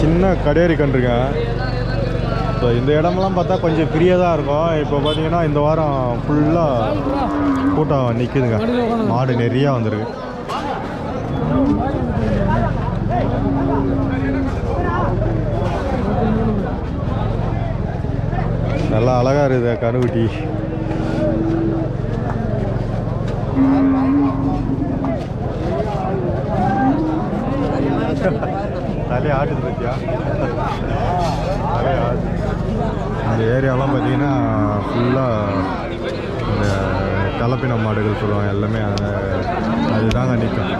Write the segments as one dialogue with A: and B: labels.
A: சின்ன கடேரி கன்றுங்க ஸோ இந்த இடமெல்லாம் பார்த்தா கொஞ்சம் ஃப்ரீயாக தான் இருக்கும். இப்போ பார்த்தீங்கன்னா இந்த வாரம் ஃபுல்லாக கூட்டம் நிற்குதுங்க மாடு நிறையா வந்துருக்கு. நல்லா அழகாக இருக்குது கருகுட்டி தலையை ஆட்டுது பற்றியா தலையை ஆட்டுது இந்த ஏரியாலாம் பார்த்தீங்கன்னா ஃபுல்லாக இந்த கலப்பின மாடுகள் சொல்லுவாங்க எல்லாமே அதுதாங்க நிற்கும்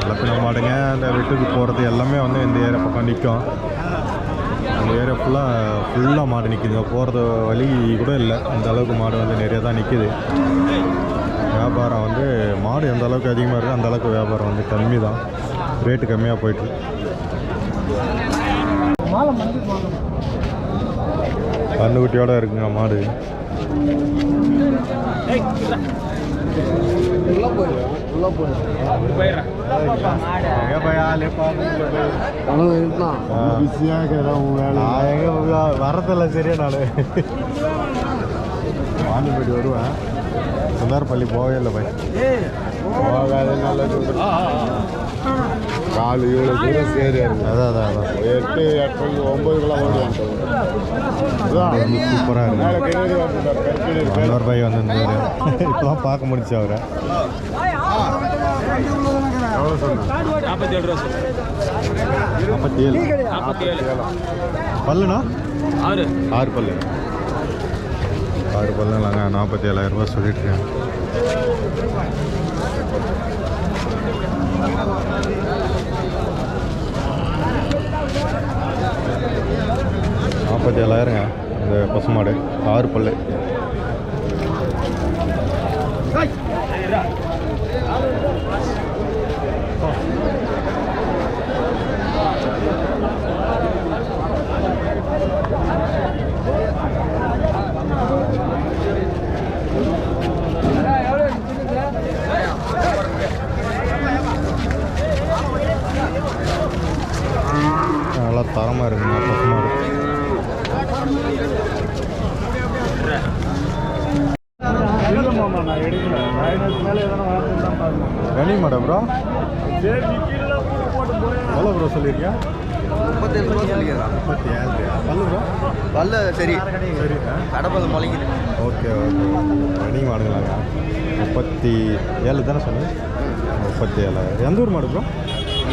A: கலப்பின மாடுங்க அந்த வெட்டுக்கு போகிறது எல்லாமே வந்து இந்த ஏரியா பக்கம் நிற்கும் அந்த ஏரியா ஃபுல்லாக ஃபுல்லாக மாடு நிற்குதுங்க போகிறது வழி கூட இல்லை. அந்த அளவுக்கு மாடு வந்து நிறைய தான் நிற்குது வியாபாரம் வந்து மாடு எந்த அளவுக்கு அதிகமாக இருக்கோ அந்த அளவுக்கு வியாபாரம் வந்து கம்மி தான் ரேட்டு கம்மியாக போயிட்டு கண்ணுக்குட்டியோட இருக்குங்க மாடு. நான் வரதில்ல சரியா நான். வாணிப்பேட்டி வருவேன். சுந்தார்பள்ளி போகவே இல்லை போய். போகாத நல்லா காலு இவ்வளோ தூரம் சேரி அதான் அதான் அதான். எட்டு எட்டு ஒம்பதுக்கெல்லாம் ஓடுவாங்க வந்து சூப்பராக இருக்கு. மன்னோர் பாய் வந்திருந்தாரு. இப்போதான் பார்க்க முடிச்சு அவரை. எவ்வளோ
B: நாற்பத்தி ஏழு ரூபா சார்
A: நாற்பத்தி ஏழு
B: நாற்பத்தி ஏழு
A: பல்லுண்ணா?
B: ஆறு.
A: ஆறு பல்லு. ஆறு பல்லுலாங்க நாற்பத்தி ஏழாயிரம் ரூபாய் சொல்லிட்டுருக்கேன் நாற்பத்தி ஏழாயிரங்க இந்த பசுமாடு ஆறு பல்லு Hey தரமாக இருக்குங்க பசுமாடு கனி மாடா ப்ரோ எவ்வளோ ப்ரோ சொல்லியிருக்கியா
C: முப்பத்தேழு ரூபா சொல்லிக்கிறேன்
A: முப்பத்தி ஏழு பல்லு ப்ரோ
C: பல்ல சரி.
A: சரி
C: கடப்பல் முளைக்குது
A: ஓகே ஓகே. கனி மாடுங்களாங்க. முப்பத்தி ஏழு தானே சொன்னீங்க? முப்பத்தி ஏழாயிரம் எந்த ஊர் மாடு ப்ரோ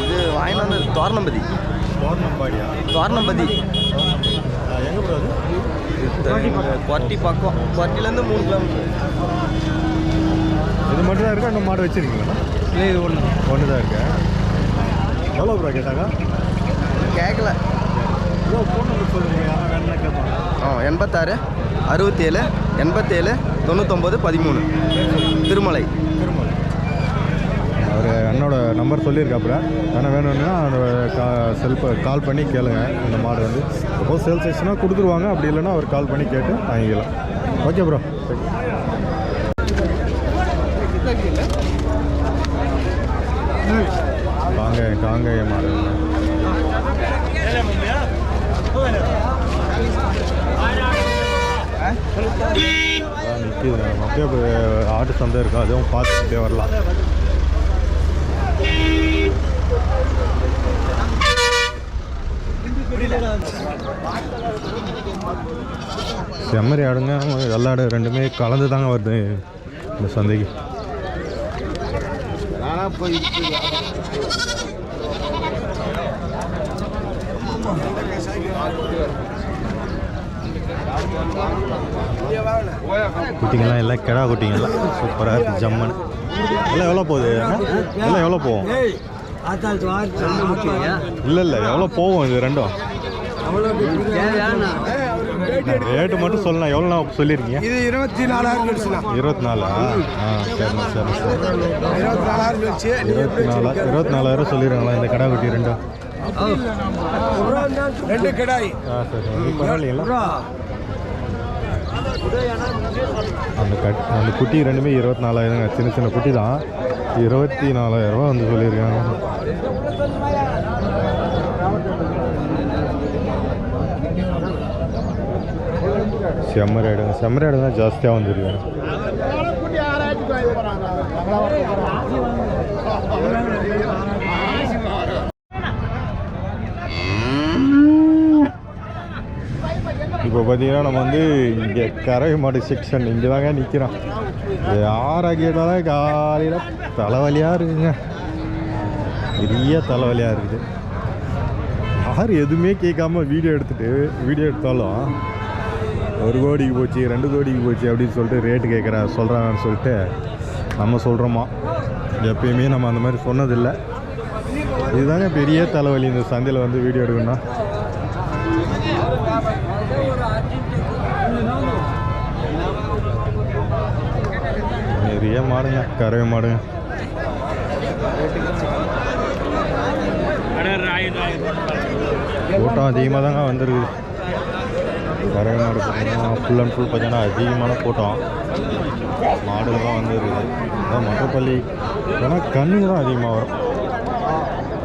C: இது வாங்கிட்டு வந்து தோரணம்பதி.
A: தோரணம்பாடியா?
C: தோரணம்பதி.
A: எங்கே ப்ரோ அது?
C: குவார்ட்டி பக்கம். குவார்ட்டிலேருந்து மூணு கிலோமீட்டர்
A: இது மட்டும் தான் இருக்கா? இன்னும் மாடு வச்சிருக்கீங்களா?
C: இல்லை இது ஒன்று
A: ஒன்று தான் இருக்கு? எவ்வளோ ப்ரோ கேட்டாங்க
C: கேட்கல.
A: ப்ரோ ஃபோன் நம்பர் சொல்லுங்கள் யாரும் வேணும்னா கேட்பாங்க.
C: எண்பத்தாறு அறுபத்தேழு எண்பத்தேழு தொண்ணூத்தொம்பது பதிமூணு. திருமலை.
A: திருமலை அவர் என்னோட நம்பர் சொல்லியிருக்காப்புல. ஆனால் வேணும்னா அந்த கா செல்ஃபை கால் பண்ணி கேளுங்க. இந்த மாடு வந்து சப்போஸ் சேல்ஸ் ஆச்சுன்னா கொடுத்துருவாங்க. அப்படி இல்லைன்னா அவர் கால் பண்ணி கேட்டு வாங்கிக்கலாம். ஓகே ப்ரோ காங்க காங்கேய மாடு. நிற்கிது அப்படியே ஆட்டு சந்தை இருக்கும் அதுவும் பார்த்துக்கிட்டே வரலாம் செம்மறி ஆடுங்க வெள்ளாடு ரெண்டுமே கலந்து தாங்க வருது இந்த சந்தைக்கு. குட்டிங்கெல்லாம் எல்லாம் கிடா குட்டிங்கெல்லாம். சூப்பராக இருக்குது ஜம்மன் எல்லாம் எவ்வளோ போகுது? எல்லாம் எவ்வளோ போகும்? இல்லை இல்லை எவ்வளோ போகும் இது ரெண்டும்? ரேட்டு மட்டும் சொல்லலாம் எவ்வளோ நான் சொல்லியிருக்கீங்க?
D: இது இருபத்தி நாலாயிரம்
A: இருபத்தி நாலா ஆ சரிண்ணா சரிண்ணா சரி.
D: இருபத்தி நாலாயிரம்
A: இருபத்தி நாலா இருபத்தி நாலாயிரம் சொல்லிடுறாங்களா இந்த கடா குட்டி ரெண்டும்?
D: ரெண்டு கிடாய்.
A: ஆ சரி பரவாயில்லைங்களா? அந்த கட் அந்த குட்டி ரெண்டுமே இருபத்தி நாலாயிரங்க சின்ன சின்ன குட்டி தான் இருபத்தி நாலாயிரம் ரூபா வந்து சொல்லியிருக்காங்க. செம்மறி ஆடுங்க செம்மறி ஆடு தான் ஜாஸ்தியாக வந்துருக்கு. இப்போ பார்த்தீங்கன்னா நம்ம வந்து இங்கே கறவை மாடு செக்ஷன் இங்கே தாங்க நிற்கிறோம் யாரை கேட்டாலும் காலையில் தலைவலியாக இருக்குங்க. பெரிய தலைவலியாக இருக்குது. யார் எதுவுமே கேட்காம வீடியோ எடுத்துகிட்டு வீடியோ எடுத்தாலும் ஒரு கோடிக்கு போச்சு ரெண்டு கோடிக்கு போச்சு அப்படின்னு சொல்லிட்டு ரேட்டு கேட்குற சொல்கிறாங்கன்னு சொல்லிட்டு நம்ம சொல்கிறோமா எப்பயுமே நம்ம அந்த மாதிரி சொன்னதில்லை. இதுதாங்க பெரிய தலைவலி இந்த சந்தையில் வந்து வீடியோ எடுக்கணும்னா. நிறைய மாடுங்க கறவை மாடுங்க கூட்டம் அதிகமாக தாங்க வந்துருக்குது கறவை மாடு பார்த்தீங்கன்னா ஃபுல் அண்ட் ஃபுல் பார்த்தீங்கன்னா அதிகமான கூட்டம். மாடுகள் தான் வந்துருக்குது அதான் மற்றப்பள்ளி ஏன்னா கண்ணுங்க தான் அதிகமாக வரும்.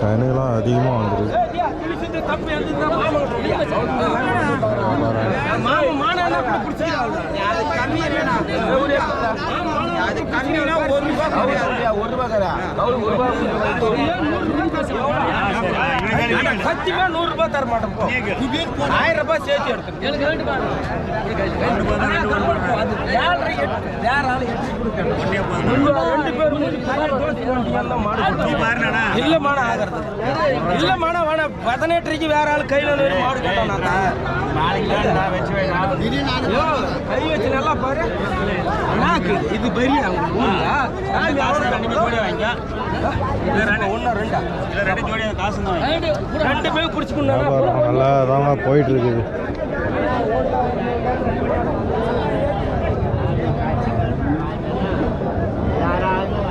A: கண்ணுகளாம் அதிகமாக வந்துருது
B: சத்தியமா நூறு ரூபாய் தர மாட்டோம். ஆயிரம் ரூபாய் சேர்த்து எடுத்துக்கணும் இல்லமான ஆகிறது. இல்லமான வேணா பதினெட்டுக்கு வேற ஆள் கையில ஒரு மாடு கேட்டோம் கை வச்சு நல்லா பாரு. நாக்கு இது பெரிய வாங்க ரெண்டா ரெண்டு? பேரும்
A: நல்லா தாங்க போயிட்டு இருக்குது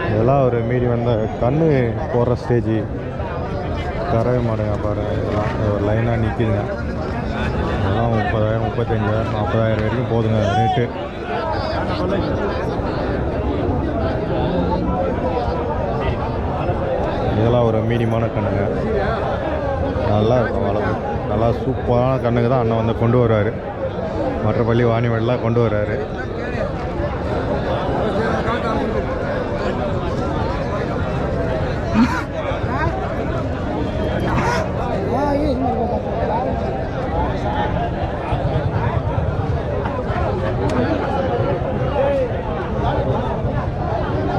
A: இதெல்லாம் ஒரு மீறி வந்த கண்ணு போடுற ஸ்டேஜ் கறவை மாடுங்க பாரு இதெல்லாம். ஒரு லைனாக நிற்கிதுங்க இதெல்லாம் முப்பதாயிரம் முப்பத்தஞ்சாயிரம் நாற்பதாயிரம் வரைக்கும் போதுங்க ரேட்டு இதெல்லாம் ஒரு மீடியமான கண்ணுங்க. நல்லா இருக்கும் வளர்ப்பு நல்லா சூப்பரான கண்ணுக்கு தான் அண்ணன் வந்து கொண்டு வர்றாரு மற்ற பள்ளி வாணிவெல்லாம் கொண்டு வர்றாரு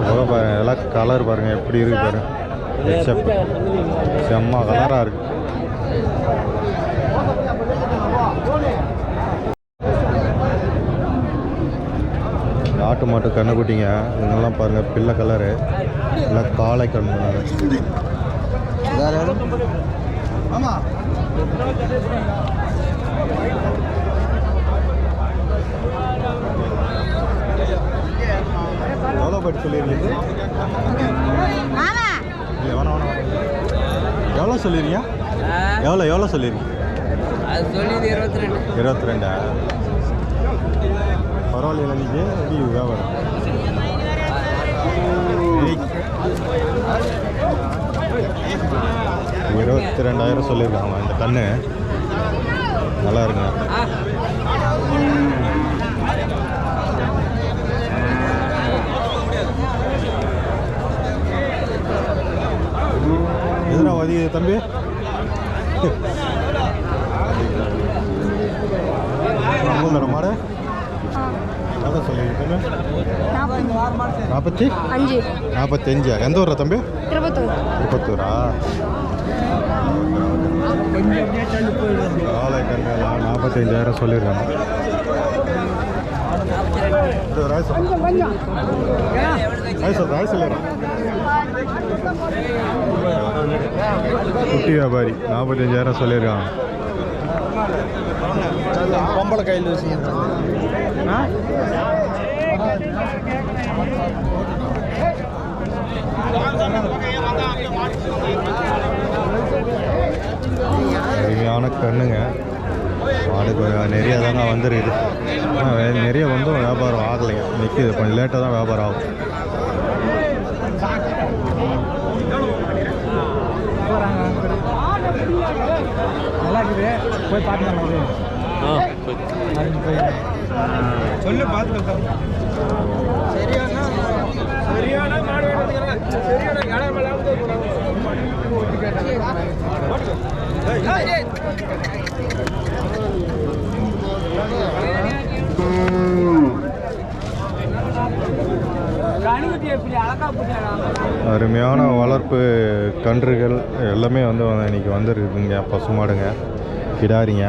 A: அதான் பாருங்க இதெல்லாம் கலர் பாருங்க எப்படி இருக்கு பாருங்க. ஹெச்எப் செம்ம கலராக இருக்கு. நாட்டு மாட்டு கண்ணுக்குட்டிங்க இதெல்லாம் பாருங்க பிள்ளை கலரு எல்லாம் காளை கண்ணு.
C: ஆமாம்
A: எவ்வளோ பட்டு சொல்லியிருக்கீங்க இல்லை வேணாம் வேணாம் எவ்வளோ சொல்லிருக்கீங்க எவ்வளோ எவ்வளோ
B: சொல்லியது இருபத்தி ரெண்டு
A: இருபத்தி ரெண்டா பரவாயில்ல நீங்கள் எப்படி ஏய். இருபத்தி ரெண்டாயிரம் சொல்லியிருக்காங்க இந்த கண்ணு. நல்லா இருக்குங்க. வதி தம்பி மூணு மாடு எவ்வளோ சொல்லியிருக்கீங்க நாற்பத்தி
E: அஞ்சு
A: நாற்பத்தஞ்சா எந்த ஊரா தம்பி
E: இருபத்தொன்று
A: திருப்பத்தூரா காலை கண்டெல்லாம் நாற்பத்தஞ்சாயிரம் சொல்லியிருக்காங்க இது ராய் சார் ராய் சொல்லிடுறேன் குட்டி வியாபாரி நாற்பத்தஞ்சாயிரம் சொல்லியிருக்காங்க.
C: பொம்பளை கையில்
A: அருமையான கண்ணுங்க. மாடு கொஞ்சம் நிறைய தாங்க வந்துருக்குது. நிறைய வந்தும் வியாபாரம் ஆகலைங்க. நிற்கிது கொஞ்சம் லேட்டாக தான் வியாபாரம் ஆகும்.
C: போய் பார்த்துக்கலாம்
B: சொல்லு பார்த்து சரியான சரியான மாடு வேணும் சரியான இடம்
A: அருமையான வளர்ப்பு கன்றுகள் எல்லாமே வந்து இன்னைக்கு வந்துருக்குதுங்க. பசுமாடுங்க கிடாரிங்க.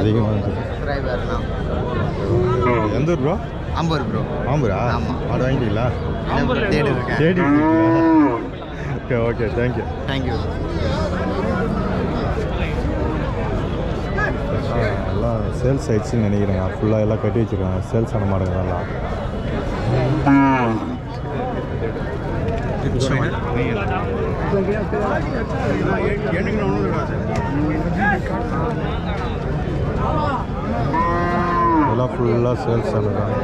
A: அதிகமாக வந்து. எந்த ஊர் ப்ரோ
C: ஐம்பது ப்ரோ
A: ஆம்பூரா
C: ஆமா.
A: மாடு வாங்கிட்டீங்களா?
C: தேடி
A: okay okay thank you
C: thank you
A: எல்லாம் சேல்ஸ் ஆயிடுச்சுன்னு நினைக்கிறேங்க. ஃபுல்லாக எல்லாம் கட்டி வச்சுருக்காங்க. சேல்ஸ் ஆன மாடுங்க எல்லாம். எல்லாம் ஃபுல்லாக சேல்ஸ் ஆனதாங்க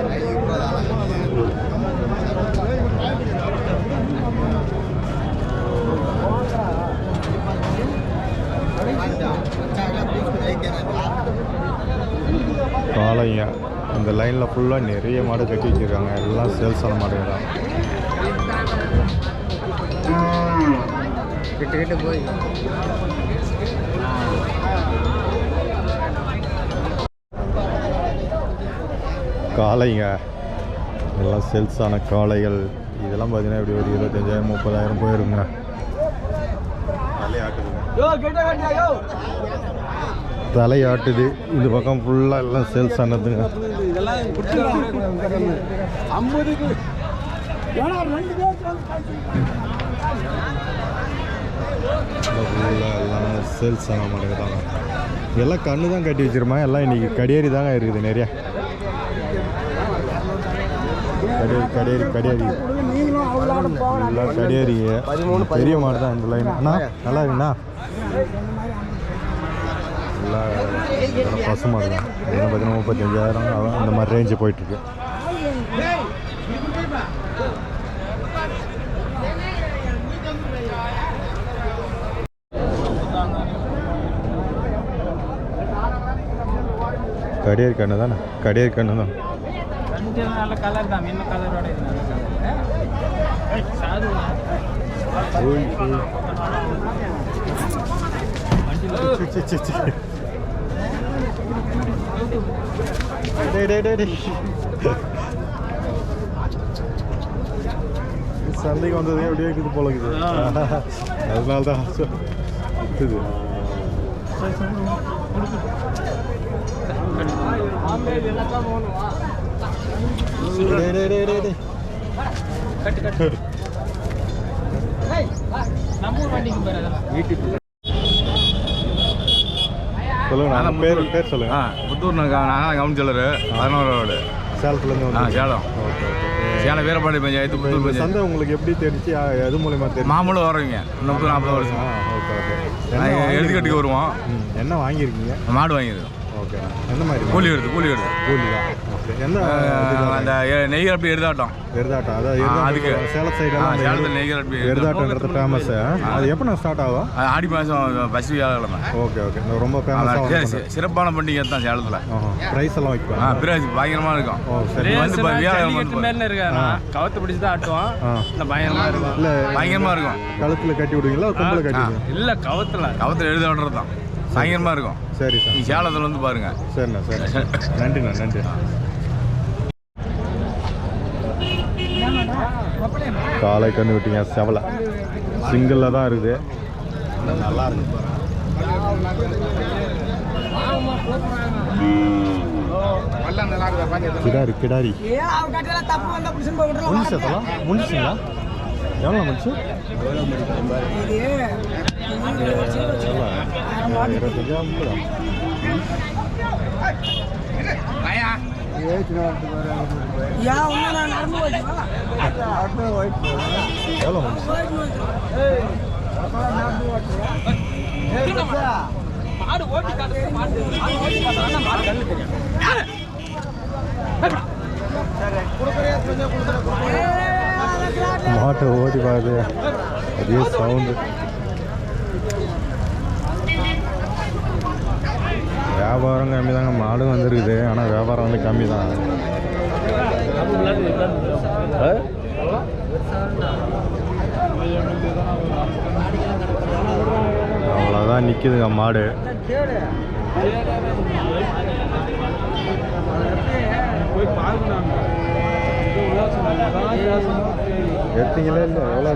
A: காளைங்க இந்த லைனில் ஃபுல்லாக நிறைய மாடு கட்டி வச்சுருக்காங்க. எல்லாம் சேல்ஸ் ஆன மாடுங்க தான்.
C: கிட்ட கிட்ட போய்.
A: காளைங்க. எல்லாம் சேல்ஸ் ஆன காளைகள். இதெல்லாம் பார்த்தீங்கன்னா இப்படி ஒரு இருபத்தஞ்சாயிரம் முப்பதாயிரம் போயிருங்க. தலையாட்டுது. இந்த பக்கம் ஃபுல்லாக எல்லாம் சேல்ஸ் ஆனதுங்க.
B: இதெல்லாம் ஐம்பதுக்கு ஏன்னா ரெண்டு பேர்
A: எல்லாம் சேல்ஸ் கண்ணு தான் கட்டி வச்சிருமா? எல்லாம் இன்னைக்கு கடியேறி தாங்க இருக்குது நிறைய. கடியேறி கடியேறி கடியேறி. எல்லாம் கடியேறிங்க. பெரிய மாடு தான் இந்த லைன் அண்ணா நல்லா இருக்குண்ணா ஃபுல்லாக இதெல்லாம் பசு மாடு தான் இதெல்லாம் பார்த்தீங்கன்னா முப்பத்தஞ்சாயிரம் அந்த மாதிரி ரேஞ்சு போயிட்டுருக்கு. கடியர் கண்ணு தானே? கடியர் கண்ணு தான்.
B: நல்ல கலர் தான் என்ன கலரோட நல்ல கலர் சாது
A: ஓய், ஓய். சி, சி, சி. டேய், டேய், டேய், டேய். சந்தைக்கு வந்தது எப்படியே இருக்குது போல இருக்குது அதனால தான் இது டேய், டேய், டேய், டேய், டேய்.
B: கட்டு கட்டு நம்ம ஊர் வண்டிக்கு பேர் அதெல்லாம்
A: சொல்லுங்க நான் பேர் பேர் சொல்லுங்க.
E: புத்தூர் நாங்கள் கவனிச்சலர் பதினோரு ரோடு
A: சேலத்துலேருந்து வந்து
E: சேலம். சேலம் வீரபாண்டி பஞ்சாயத்து புத்தூர் பஞ்சாயத்து
A: சந்தை உங்களுக்கு எப்படி தெரிஞ்சு எது மூலியமா தெரிஞ்சு
E: மாமூலும் வர்றவங்க. முப்பது நாற்பது வருஷம்.
A: Okay okay.
E: எழுதுக்கட்டுக்கு வருவோம்?
A: என்ன வாங்கியிருக்கீங்க?
E: மாடு வாங்கிடுது
A: ஓகே. எந்த மாதிரி
E: கூலி எடுத்து கூலி எடுத்து
A: கூலி தான். எந்த
E: அந்த நெய் அப்படி
A: எருதாட்டம்.
E: ஆ,
A: எருதாட்டம்
E: அதுக்கு.
A: சேலம்
E: ஆ,
A: சைடெல்லாம்
E: சேலத்தில் நெய் அப்படி
A: எருதாட்டன்றது ஃபேமஸ் அது எப்போ நான் ஸ்டார்ட் ஆகும்
E: ஆடி மாதம் பஸ் வியாழக்கிழமை.
A: Okay okay. ரொம்ப
E: சரி, சி- சிறப்பான பண்டிகை தான் சேலத்தில்.
A: ப்ரைஸ் எல்லாம்
E: ஆ
A: வைப்பாங்க
E: பிராஜ் பயங்கரமாக இருக்கும்.
A: ஓ சரி.
E: வந்து வியாழக்கிழமை.
B: மேல இருக்கானா கவுத்து பிடிச்சி தான் ஆட்டுவான்
A: ஆ.
B: இல்ல பயங்கரமா இருக்கும்.
A: இல்லை
E: பயங்கரமாக இருக்கும்.
A: கழுத்தில் கட்டி விடுவீங்களா? கும்பல கட்டி
B: இல்ல கவுத்துல.
E: கவத்தில் எழுத விடுறது தான் பயங்கரமாக இருக்கும்.
A: சரி
E: நீ
A: சார்
E: சேலத்தில் வந்து பாருங்க.
A: சரிண்ணா சரிண்ணா நன்றிண்ணா நன்றி. காலை கண்ணு விட்டீங்க செவலை சிங்கிளில் தான் இருக்குது நல்லா இருக்கு கிடாரி கிடாரி முடிச்சு அதெல்லாம் முடிச்சிங்களா எவ்வளோ முடிச்சு எவ்வளோ இருபத்தஞ்சா முப்பதா
B: மாடு ஓட்டி காட்டு மாடு மாடு ஓட்டி பார்த்தா மாடு கண்ணு தெரியும்
A: மாட்டை ஓடி பாரு அதே சவுண்டு வியாபாரம் கம்மி தாங்க மாடு வந்துருக்குது. ஆனால் வியாபாரம் வந்து கம்மி தான் அவ்வளோதான் நிற்கிதுங்க மாடு. எடுத்தீங்களே இல்லை. எவ்வளோ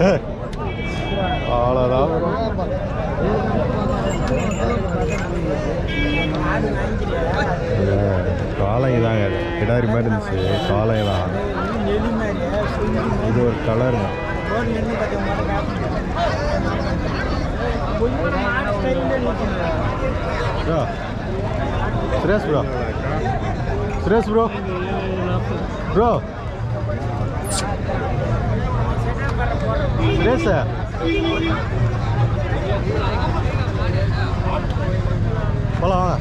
A: அவ்வளோதான் காளைங்க தாங்க கிடாரி மாதிரி இருந்துச்சு. காளைங்க தான் இது ஒரு colour bro. Suresh bro. Suresh bro. Bro. Suresh. போலாம் வாங்க.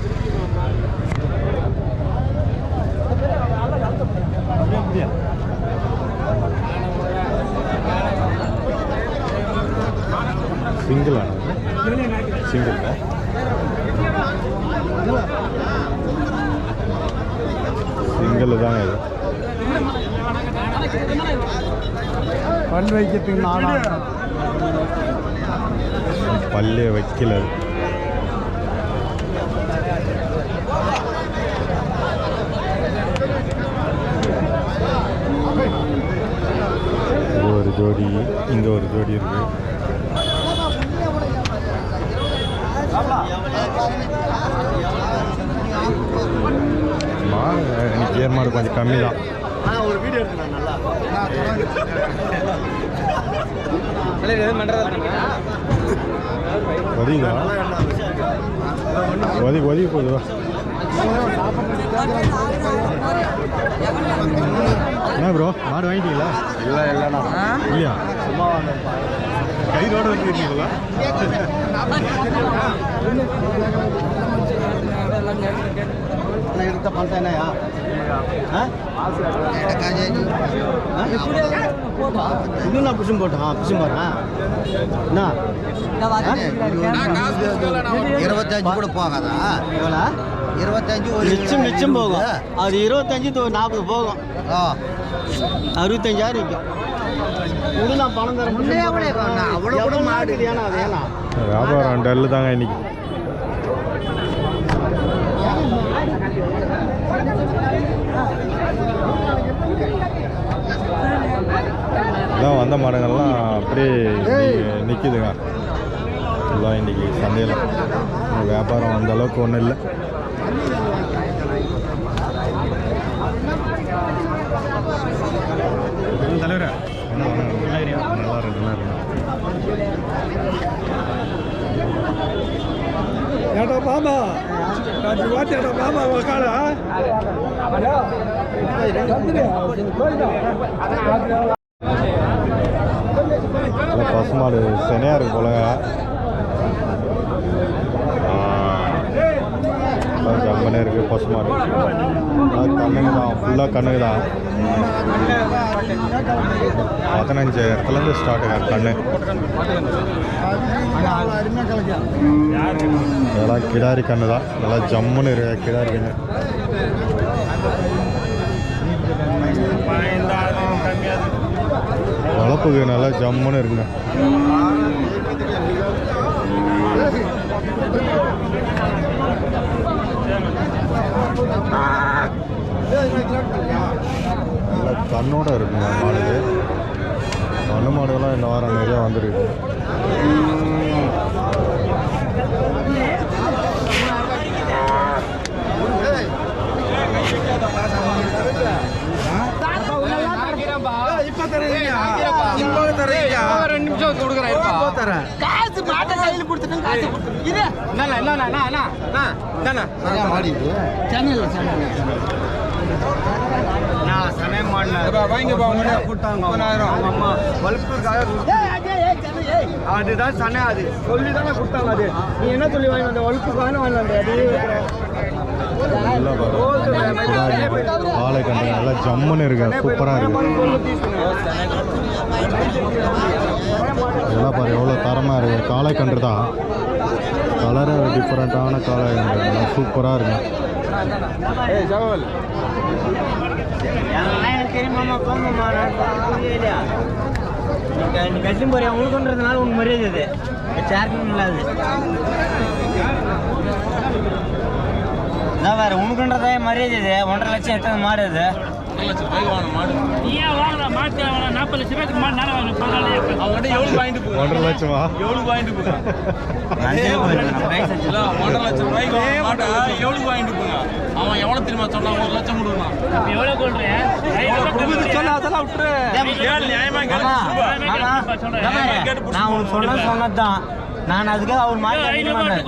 A: சிங்கிள் ஆனது சிங்கிள் சிங்கிள் தாங்க இது.
D: பல் வைக்கிறதுக்கு நானா
A: பல்லே வைக்கல. இது ஒரு ஜோடி இங்க ஒரு ஜோடி இருக்கு. இன்னைக்கு ஏர்மாடு கொஞ்சம் கம்மி தான் ஒரு வீடியோ எடுத்துனா நல்லா. ஒதி ஒதி போகுது வா. என்ன ப்ரோ மாடு வாங்கிட்டீங்களா?
C: இல்லை இல்லைண்ணா
A: இல்லையா? சும்மா கைரோட வந்துருக்கீங்களா
C: இன்னும் நான் பிசும் போட்டேன் பிசும் போடுறேன்
F: இருபத்தஞ்சு கூட போகாதா
C: எவ்வளோ
F: இருபத்தஞ்சு ஒரு
C: மிச்சம் மிச்சம் போகும் அது இருபத்தஞ்சு to நாற்பது போகும்
F: ஆ.
C: அறுபத்தஞ்சாயிரம் விற்கும் இது நான் பணம் தரேன்
F: முன்னையே கூட இருக்கணும்.
C: ஏன்னா அது ஏன்னா
A: வியாபாரம் டல்லு தாங்க இன்னைக்கு வந்த மாடுங்கள்லாம் அப்படியே நிற்கிதுங்க எல்லாம் இன்னைக்கு சந்தையில். வியாபாரம் அந்த அளவுக்கு ஒன்றும் இல்லை. தலைவரா நல்லா இருக்கு நல்லா
D: ஏடா மாமா நான் வாட்டி ஏடா மாமா உக்காடா
A: நல்ல பசுமாடு செனையாக இருக்கு போலங்க ஜம்மனே இருக்கு பசுமா இருக்குது கண்ணுங்க தான் ஃபுல்லாக கண்ணுங்க தான். பதினஞ்சாயிரத்துலேருந்து ஸ்டார்ட்டுங்க கண்ணு. இதெல்லாம் கிடாரி கண்ணு தான். நல்லா ஜம்முன்னு இருக்கு கிடாரி கண்ணு. வளர்ப்புக்கு நல்லா ஜம்முன்னு இருக்குங்க. நல்லா கண்ணோட இருக்குங்க மாடுது கண்ணு மாடுகள்லாம் இந்த வாரம் நிறையா வந்துருக்கு
D: இப்ப தரீங்க இப்ப தரீங்க
B: ரெண்டு நிமிஷம் கொடுக்குறேன்
D: இப்ப தரேன்
C: காசு மாட்டை கையில் கொடுத்துட்டு காசு கொடுத்துட்டு இரு.
B: என்னண்ணா என்னண்ணா அண்ணா அண்ணா அண்ணா
C: சரியா மாடி சென்னையில் நான் சமயம் மாடல
B: வாங்கி போங்க
C: கூட்டாங்க அம்மா. வலுப்புக்காக அதுதான் சனை அது. சொல்லி தானே கொடுத்தாங்க அது. நீ என்ன சொல்லி வாங்கி வந்த? வலுப்புக்காக வாங்கி வந்த?
A: கண்டு நல்லா ஜம்முன்னு இருக்கு. சூப்பராக இருக்கு. இதெல்லாம் பாரு எவ்வளோ தரமாக இருக்கு. காளை கன்று தான் கலரு டிஃப்ரெண்ட்டான கலர் சூப்பராக இருக்கும்
C: நான் கட்டும் போறியா உனக்குன்றதுனால உனக்கு மரியாதை இது சேர்க்கணும் இல்லாது இதான் வேற உனக்குன்றதே மரியாதை இது. ஒன்றரை லட்சம் எத்தனை மாடு இது
G: நீ ஏன் வாங்கல மாட்டு வாங்கல நாற்பது லட்சம் ரூபாய்க்கு மாடு நானே
B: அவங்ககிட்ட எவ்வளவு? வாங்கிட்டு போகுது?
A: ஒன்றரை லட்சமா?
B: எவ்வளவு வாங்கிட்டு ஒன்றரை லட்சம் ரூபாய்க்கு வாங்கின மாட்டை போங்க அவன் தெரியுமா சொன்னான்? ஒரு லட்சம் கொடுக்கலாம்
G: இப்ப
B: அதெல்லாம் விட்டுரு.
C: நான் உனக்கு சொன்னது சொன்னதுதான். நான் அதுக்காக அவர் மாட்டு
G: ஐநூறு நானு.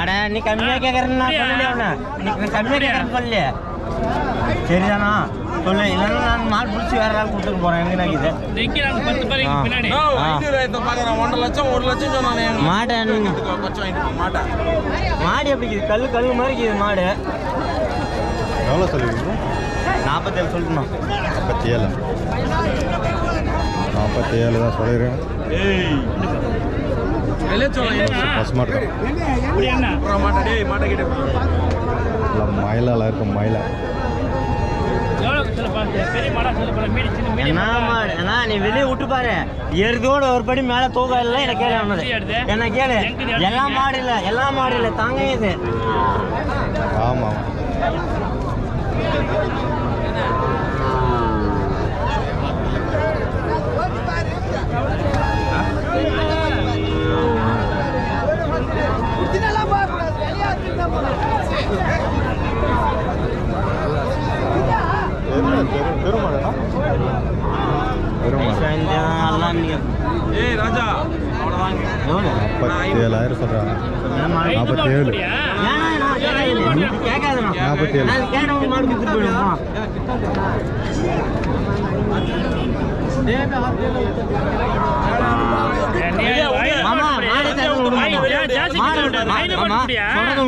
C: அட, நீ கம்மியா கேட்கறேன்னு நான்? சொல்லலையே. நீ கம்மியா கேட்கறேன்னு சொல்லலையே. சரிதானா? சொல்லு இல்லைன்னா நான் மாடு பிடிச்சி வேற யாராவது கொடுத்துட்டு போறேன். எனக்கு என்ன இது
G: நிக்கிறாங்க பத்து பேருக்கு
C: ஆ.
G: பின்னாடி.
B: நோ, ஐநூறு ஆயிரத்தை பாக்குறேன் ஒன்றரை லட்சம் ஒரு லட்சம் சொன்னானே.
C: மாட்டை நீ-
B: கொச்சம் வாங்கிட்டு போ, மாட்டை.
C: மாடு எப்படி கல் கல் மாதிரி இருக்குது மாடு.
A: எவ்வளோ சொல்லுவீங்க
C: நாற்பத்தேழு சொல்லணும்.
A: நாற்பத்தி ஏழு நாற்பத்தி ஏழு தான் சொல்லிடுறேன்
G: என்ன
A: மயிலால இருக்கும் மயிலா.
C: என்ன நீ வெளியே விட்டு பாரு. எருதோட ஒரு படி மேல தூக்கம் இல்லை எனக்கு கேளு என்ன கேளு. எல்லா மாடு இல்ல எல்லா மாடு இல்ல தாங்க இது.
A: ஆமாம் நாற்பத்தி ஏழாயிரம்
C: மாடு?
A: நாற்பத்தி ஏழு
C: ஏன்னா நான் கேட்காது. நீ கேட்காதண்ணா.
A: நாற்பத்தி ஏழு
C: நான் கேட்டவங்க மாடு கொடுத்துட்டு போயிடுவோம் மாமா மாடு தரணும் விடு மாமா. மாடு மாடு மாமா சொல்றது உனக்கு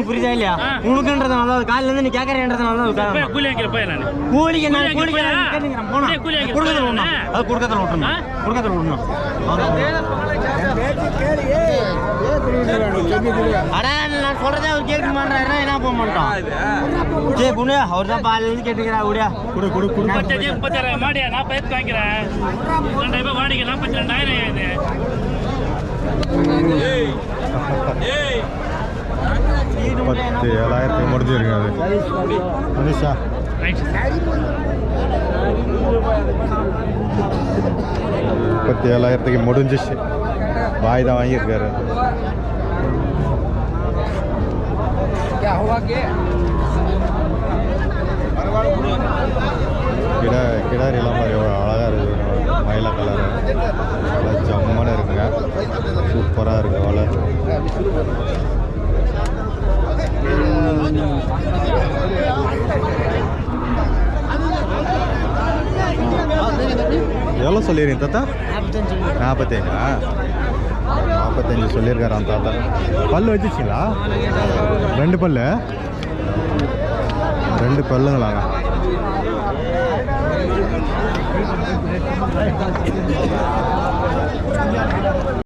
C: புரியுதா இல்லையா?
G: ஆ.
C: உனக்குன்றது நல்லது காலையில இருந்து நீ கேட்கறேன்றது நல்லது காரணம்
G: கூலி வாங்கிக்கிற போய் நான்.
C: கூலிக்கு நான்
G: கூலி
C: கூலிக்கு
G: வாங்கிக்கிறேன்.
C: நான் போனா.
G: வாங்கிக்கிறேன்.
C: குடுக்கத்துல விடணும். அது குடுக்கத்துல விட்டுணும்? குடுக்கத்துல விடணும். அடா நான் சொல்றதே அவர் கேட்க மாட்டாருன்னா என்ன போக மாட்டான்? சரி குணு அவர் தான் பாலில இருந்து கேட்டுக்கிறா விடியா குடு குடு குடு.
G: முப்பத்தஞ்சு முப்பத்தாயிரம் மாடியா? நாற்பது வாங்கிக்கிறேன். ரெண்டாயிரம் ரூபாய் வாடிக்கை நாற்பத்தி ரெண்டாயிரம்
A: பத்து ஏழாயிரத்துக்கு முடிஞ்சிருங்க அது மனுஷா. முப்பத்தி ஏழாயிரத்துக்கு முடிஞ்சிச்சு. பாய் தான் வாங்கியிருக்காரு. கிடா கிடாரி எல்லாம் மாதிரி மயில கலரு நல்லா ஜம்முன்னு இருக்குங்க. சூப்பராக இருக்கு வலை. எவ்வளோ சொல்லிடுறீங்க தாத்தா? நாற்பத்தேங்களா நாற்பத்தஞ்சு சொல்லியிருக்காராம் தாத்தா. பல் வச்சுச்சிங்களா? ரெண்டு பல்லு. ரெண்டு பல்லுங்களாங்க. やった!